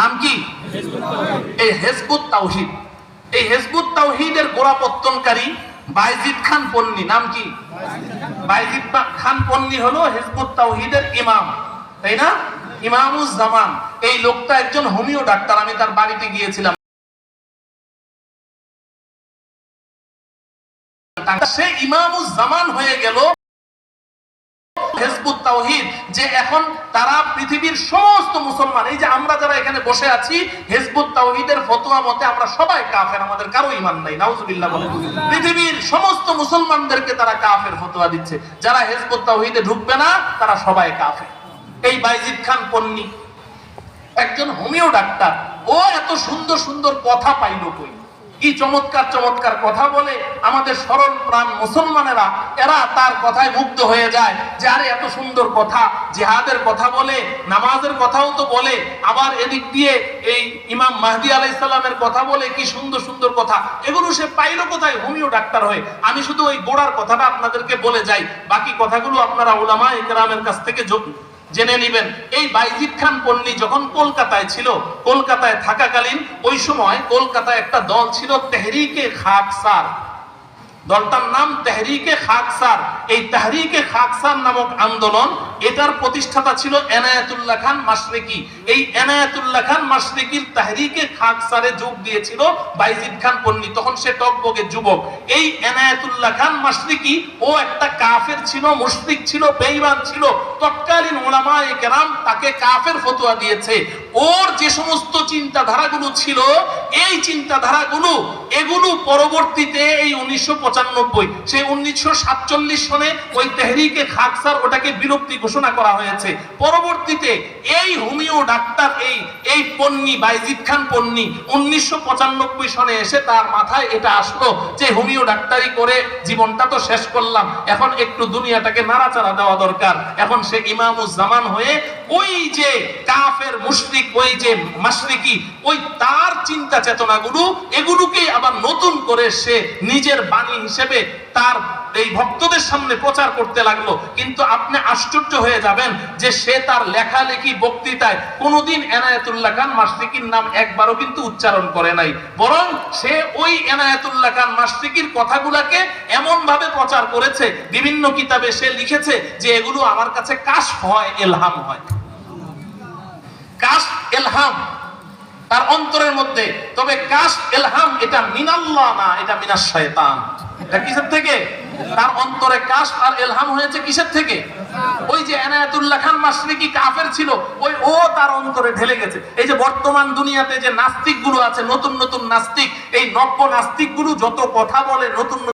নাম কি? এই হেজবুত তাওহিদ। এই হেজবুত তাওহিদের গোড়াপত্তনকারী বাইজিদ খান পন্নী, নাম কি? বাইজিদ খান পন্নী হলো হেজবুত তাওহিদের ইমাম, তাই না? ইমামুজ জামান। এই লোকটা একজন হোমিও ডাক্তার, আমি তার বাড়িতে গিয়েছিলাম। সে ইমামুজ জামান হয়ে গেল হেজবুত তাওহীদ, যে এখন তারা পৃথিবীর সমস্ত মুসলমান, এই যে আমরা যারা এখানে বসে আছি, হেজবুত তাওহীদের ফতোয়া মতে আমরা সবাই কাফের, আমাদের কারও ঈমান নাই, নাউজুবিল্লাহ বলে পৃথিবীর সমস্ত মুসলমানদেরকে তারা কাফের ফতোয়া দিচ্ছে। যারা হেজবুত তাওহীদে ঢুকবে না, তারা সবাই কাফের। এই বাইজিদ খান পন্নী একজন হোমিও ডাক্তার, ও এত সুন্দর সুন্দর কথা পাইল কই? কি চমৎকার চমৎকার কথা বলে আমাদের সরল প্রাণ মুসলমানেরা, এরা তার কথায় মুগ্ধ হয়ে যায় যে আরে এত সুন্দর কথা, জিহাদের কথা বলে, নামাজের কথাও তো বলে, আবার এদিক দিয়ে এই ইমাম মাহদি আলাইসাল্লামের কথা বলে, কি সুন্দর সুন্দর কথা। এগুলো সে পাইলো কোথায়? হোমিও ডাক্তার হয়ে। আমি শুধু ওই গোড়ার কথাটা আপনাদেরকে বলে যাই। বাকি কথাগুলো আপনারা ওলামা ইকরামের কাছ থেকে জেনে নিবেন, এই বাইজিদ খান পল্লী যখন কলকাতায় ছিল, কলকাতায় থাকাকালীন ওই সময় কলকাতায় একটা দল ছিল তেহরিকে খাকসার দলটার নাম তেহরিকে খাকসার এই তেহরিকে খাকসার নামক আন্দোলন এটার প্রতিষ্ঠাতা ছিল এনায়েতুল্লাহ খান মাশরিকি। এই এনায়েতুল্লাহ খান মাশরিকির তেহরিকে খাকসারে যোগ দিয়েছিল বাইজিদ খান পন্নী তখন সে টকবগে যুবক। এই এনায়েতুল্লাহ খান মাশরিকি, ও একটা কাফের ছিল, মুশরিক ছিল, বেঈমান ছিল। তৎকালীন ওলামায়ে কেরাম তাকে কাফের ফতোয়া দিয়েছে। ওর যে সমস্ত চিন্তাধারাগুলো ছিল, এই চিন্তাধারাগুলো, এগুলো পরবর্তীতে এই উনিশশো পঁচানব্বই, সেই উনিশশো সাতচল্লিশ সনে ওই তেহরিকে খাকসার ওটাকে বিলুপ্তি ঘোষণা করা হয়েছে। পরবর্তীতে এই হোমিও ডাক্তার, এই এই পন্নী, বাইজিদ খান পন্নী উনিশশো সনে এসে তার মাথায় এটা আসলো যে হোমিও ডাক্তারি করে জীবনটা তো শেষ করলাম। এখন একটু দুনিয়াটাকে নাড়াচাড়া দেওয়া দরকার। এখন সে ইমামুজ জামান হয়ে ওই যে কাফের মুশরিক, ওই যে মাশরিকি, ওই তার চিন্তা চেতনাগুলো এগুলোকে আবার নতুন করে সে নিজের বাণী হিসেবে তার এই ভক্তদের সামনে প্রচার করতে লাগল। কিন্তু আপনি আশ্চর্য হয়ে যাবেন যে সে তার লেখালেখি বক্তৃতায় কোনোদিন এনায়েতুল্লাহ খান মাসরিকির নাম একবারও কিন্তু উচ্চারণ করে নাই। বরং সে ওই এনায়েতুল্লাহ খান মাসরিকির কথাগুলাকে এমন ভাবে প্রচার করেছে, বিভিন্ন কিতাবে সে লিখেছে যে এগুলো আমার কাছে কাশ হয়, এলহাম হয়। কাশ এলহাম। তার অন্তরের মধ্যে। তবে কাশ এলহাম, এটা মিনাল্লাহ না, এটা মিনাস শয়তান। এটা কিসের থেকে? তার অন্তরে কাশ আর এলহাম হয়েছে কিসের থেকে? ওই যে এনায়েতুল্লাহ খান মাসরিকি কাফের ছিল, ওই ও তার অন্তরে ঢেলে গেছে। এই যে বর্তমান দুনিয়াতে যে নাস্তিকগুলো আছে, নতুন নতুন নাস্তিক, এই নব্য নাস্তিকগুলো যত কথা বলে নতুন